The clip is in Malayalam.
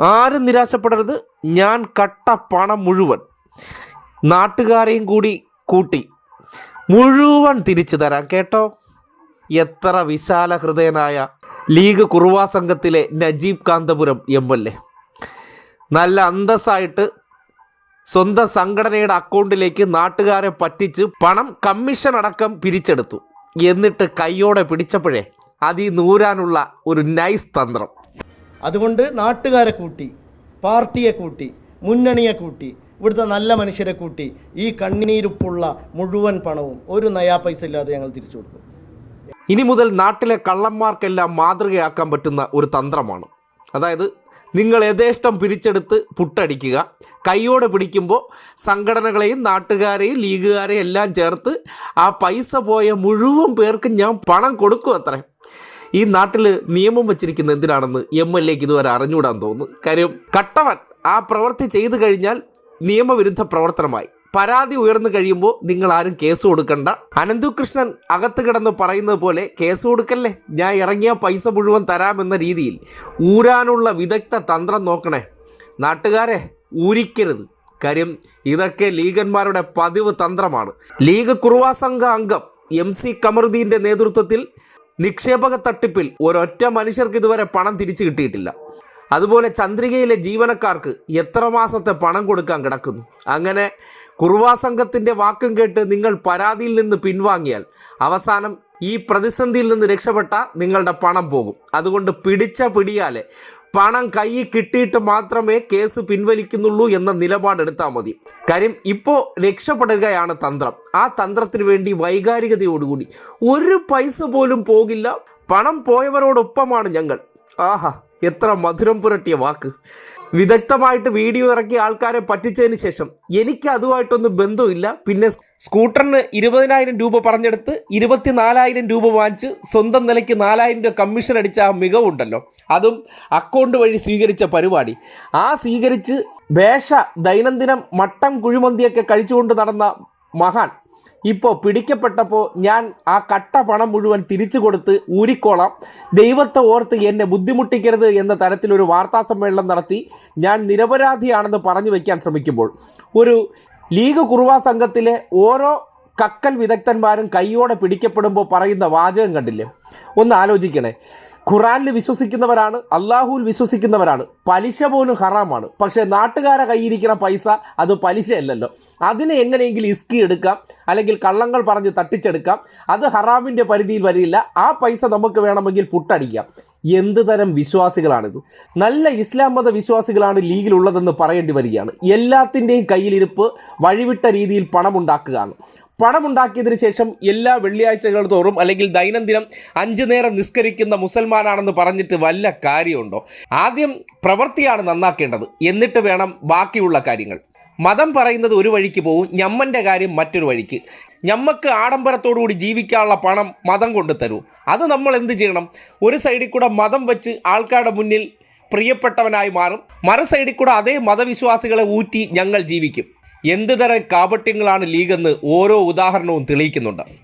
ആരും നിരാശപ്പെടരുത്. ഞാൻ കട്ട പണം മുഴുവൻ നാട്ടുകാരെയും കൂടി കൂട്ടി മുഴുവൻ തിരിച്ചു തരാം കേട്ടോ? എത്ര വിശാല ഹൃദയനായ ലീഗ് കുറുവാ സംഘത്തിലെ Najeeb Kanthapuram M L A. നല്ല അന്തസ്സായിട്ട് സ്വന്തം സംഘടനയുടെ അക്കൗണ്ടിലേക്ക് നാട്ടുകാരെ പറ്റിച്ച് പണം കമ്മീഷൻ അടക്കം പിരിച്ചെടുത്തു. എന്നിട്ട് കൈയോടെ പിടിച്ചപ്പോഴേ അതി നൂരാനുള്ള ഒരു നൈസ് തന്ത്രം. അതുകൊണ്ട് നാട്ടുകാരെ കൂട്ടി പാർട്ടിയെ കൂട്ടി മുന്നണിയെ കൂട്ടി ഇവിടുത്തെ നല്ല മനുഷ്യരെ കൂട്ടി ഈ കണ്ണീരുപ്പുള്ള മുഴുവൻ പണവും ഒരു നയാ പൈസ ഇല്ലാതെ ഞങ്ങൾ തിരിച്ചു കൊടുക്കും. ഇനി മുതൽ നാട്ടിലെ കള്ളന്മാർക്കെല്ലാം മാതൃകയാക്കാൻ പറ്റുന്ന ഒരു തന്ത്രമാണ്. അതായത് നിങ്ങൾ യഥേഷ്ടം പിരിച്ചെടുത്ത് പുട്ടടിക്കുക കൈയോടെ പിടിക്കുമ്പോൾ സംഘടനകളെയും നാട്ടുകാരെയും ലീഗുകാരെയും എല്ലാം ചേർത്ത് ആ പൈസ പോയ മുഴുവൻ പേർക്ക് ഞാൻ പണം കൊടുക്കും അത്രേ. ഈ നാട്ടിൽ നിയമം വച്ചിരിക്കുന്ന എന്തിനാണെന്ന് എം എൽ എക്ക് ഇതുവരെ അറിഞ്ഞുകൂടാൻ തോന്നുന്നു. കാര്യം കട്ടവൻ ആ പ്രവൃത്തി ചെയ്തു കഴിഞ്ഞാൽ നിയമവിരുദ്ധ പ്രവർത്തനമായി. പരാതി ഉയർന്നു കഴിയുമ്പോൾ നിങ്ങൾ ആരും കേസ് കൊടുക്കണ്ട. അനന്തുകൃഷ്ണൻ അകത്ത് കിടന്ന് പറയുന്നത് പോലെ കേസ് കൊടുക്കല്ലേ? ഞാൻ ഇറങ്ങിയ പൈസ മുഴുവൻ തരാമെന്ന രീതിയിൽ ഊരാനുള്ള വിദഗ്ധ തന്ത്രം നോക്കണേ. നാട്ടുകാരെ ഊരിക്കരുത്. കാര്യം ഇതൊക്കെ ലീഗന്മാരുടെ പതിവ് തന്ത്രമാണ്. ലീഗ് കുറുവാ സംഘ അംഗം എം സി കമറുദ്ദീന്റെ നേതൃത്വത്തിൽ നിക്ഷേപക തട്ടിപ്പിൽ ഒരൊറ്റ മനുഷ്യർക്ക് ഇതുവരെ പണം തിരിച്ചു കിട്ടിയിട്ടില്ല. അതുപോലെ ചന്ദ്രികയിലെ ജീവനക്കാർക്ക് എത്ര മാസത്തെ പണം കൊടുക്കാൻ കിടക്കുന്നു? അങ്ങനെ കുറുവാ സംഘത്തിന്റെ വാക്കും കേട്ട് നിങ്ങൾ പരാതിയിൽ നിന്ന് പിൻവാങ്ങിയാൽ അവസാനം ഈ പ്രതിസന്ധിയിൽ നിന്ന് രക്ഷപ്പെട്ട നിങ്ങളുടെ പണം പോകും. അതുകൊണ്ട് പിടിച്ച പിടിയാലെ പണം കയ്യിൽ കിട്ടിയിട്ട് മാത്രമേ കേസ് പിൻവലിക്കുന്നുള്ളൂ എന്ന നിലപാടെടുത്താൽ മതി. കാര്യം ഇപ്പോൾ രക്ഷപ്പെടുകയാണ് തന്ത്രം. ആ തന്ത്രത്തിന് വേണ്ടി വൈകാരികതയോടുകൂടി ഒരു പൈസ പോലും പോകില്ല. പണം പോയവരോടൊപ്പമാണ് ഞങ്ങൾ. ആഹാ എത്ര മധുരം പുരട്ടിയ വാക്ക്. വിദഗ്ധമായിട്ട് വീഡിയോ ഇറക്കിയ ആൾക്കാരെ പറ്റിച്ചതിന് ശേഷം എനിക്ക് അതുമായിട്ടൊന്നും ബന്ധമില്ല. പിന്നെ സ്കൂട്ടറിന് ഇരുപതിനായിരം രൂപ പറഞ്ഞെടുത്ത് ഇരുപത്തിനാലായിരം രൂപ വാങ്ങിച്ച് സ്വന്തം നിലയ്ക്ക് നാലായിരം രൂപ കമ്മീഷൻ അടിച്ച ആ മികവുണ്ടല്ലോ. അതും അക്കൗണ്ട് വഴി സ്വീകരിച്ച പരിപാടി. ആ സ്വീകരിച്ച് വേഷ ദൈനംദിനം മട്ടം കുഴിമന്തിയൊക്കെ കഴിച്ചുകൊണ്ട് നടന്ന മഹാൻ ഇപ്പോൾ പിടിക്കപ്പെട്ടപ്പോൾ ഞാൻ ആ കട്ട പണം മുഴുവൻ തിരിച്ചു കൊടുത്ത് ഊരിക്കോളാം. ദൈവത്തെ ഓർത്ത് എന്നെ ബുദ്ധിമുട്ടിക്കരുത് എന്ന തരത്തിലൊരു വാർത്താ സമ്മേളനം നടത്തി ഞാൻ നിരപരാധിയാണെന്ന് പറഞ്ഞു വയ്ക്കാൻ ശ്രമിക്കുമ്പോൾ ഒരു ലീഗ് കുറുവ സംഘത്തിലെ ഓരോ കക്കൽ വിദഗ്ധന്മാരും കൈയോടെ പിടിക്കപ്പെടുമ്പോൾ പറയുന്ന വാചകം കണ്ടില്ലേ? ഒന്ന് ആലോചിക്കണേ. ഖുറാനിൽ വിശ്വസിക്കുന്നവരാണ് അള്ളാഹുവിൽ വിശ്വസിക്കുന്നവരാണ്. പലിശ പോലും ഹറാമാണ്. പക്ഷേ നാട്ടുകാരെ കൈയിരിക്കുന്ന പൈസ അത് പലിശയല്ലല്ലോ. അതിനെ എങ്ങനെയെങ്കിലും ഇസ്കി എടുക്കാം അല്ലെങ്കിൽ കള്ളങ്ങൾ പറഞ്ഞ് തട്ടിച്ചെടുക്കാം. അത് ഹറാമിന്റെ പരിധിയിൽ വരില്ല. ആ പൈസ നമുക്ക് വേണമെങ്കിൽ പുട്ടടിക്കാം. എന്ത് തരം വിശ്വാസികളാണിത്? നല്ല ഇസ്ലാം മത വിശ്വാസികളാണ് ലീഗിലുള്ളതെന്ന് പറയേണ്ടി വരികയാണ്. എല്ലാത്തിന്റെയും കയ്യിലിരിപ്പ് വഴിവിട്ട രീതിയിൽ പണമുണ്ടാക്കുകയാണ്. പണമുണ്ടാക്കിയതിന് ശേഷം എല്ലാ വെള്ളിയാഴ്ചകൾ തോറും അല്ലെങ്കിൽ ദൈനംദിനം അഞ്ചു നേരം നിസ്കരിക്കുന്ന മുസൽമാനാണെന്ന് പറഞ്ഞിട്ട് വല്ല കാര്യമുണ്ടോ? ആദ്യം പ്രവൃത്തിയാണ് നന്നാക്കേണ്ടത്. എന്നിട്ട് വേണം ബാക്കിയുള്ള കാര്യങ്ങൾ. മതം പറയുന്നത് ഒരു വഴിക്ക് പോവും ഞമ്മന്റെ കാര്യം മറ്റൊരു വഴിക്ക്. ഞമ്മക്ക് ആഡംബരത്തോടുകൂടി ജീവിക്കാനുള്ള പണം മതം കൊണ്ടു തരൂ. അത് നമ്മൾ എന്ത് ചെയ്യണം? ഒരു സൈഡിൽ കൂടെ മതം വെച്ച് ആൾക്കാരുടെ മുന്നിൽ പ്രിയപ്പെട്ടവനായി മാറും. മറു സൈഡിൽ കൂടെ അതേ മതവിശ്വാസികളെ ഊറ്റി ഞങ്ങൾ ജീവിക്കും. എന്തുതരം കാപട്യങ്ങളാണ് ലീഗെന്ന് ഓരോ ഉദാഹരണവും തെളിയിക്കുന്നുണ്ട്.